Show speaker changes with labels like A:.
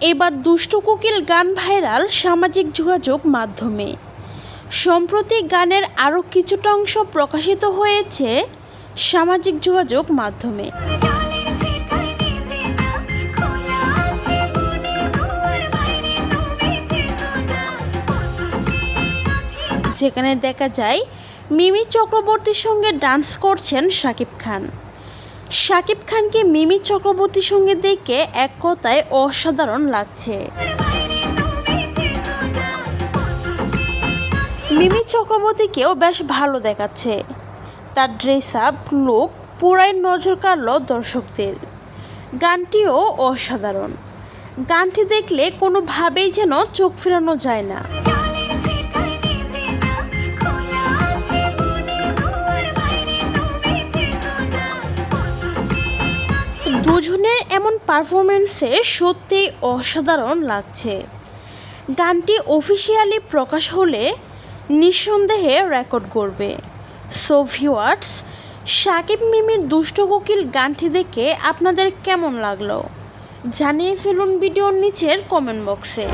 A: এবার দুষ্টু কোকিল গান ভাইরাল সামাজিক যোগাযোগ মাধ্যমে। সম্প্রতি গানের আরও কিছুটা অংশ প্রকাশিত হয়েছে সামাজিক যোগাযোগ মাধ্যমে। যেখানে দেখা যায়, মিমি চক্রবর্তীর সঙ্গে ডান্স করছেন শাকিব খান। শাকিব খানকে মিমি চক্রবর্তীর সঙ্গে দেখে এক কথায় অসাধারণ লাগছে। মিমি চক্রবর্তীকেও বেশ ভালো দেখাচ্ছে। তার ড্রেস আপ লুক পুরাই নজর কাড়ল দর্শকদের। গানটিও অসাধারণ। গানটি দেখলে কোনোভাবেই যেন চোখ ফেরানো যায় না। দুজনের এমন পারফরমেন্সে সত্যিই অসাধারণ লাগছে। গানটি অফিসিয়ালি প্রকাশ হলে নিঃসন্দেহে রেকর্ড করবে। সো ভিউয়ার্স সাকিব মিমির দুষ্ট কোকিল গানটি দেখে আপনাদের কেমন লাগল? জানিয়ে ফেলুন ভিডিওর নিচের কমেন্ট বক্সে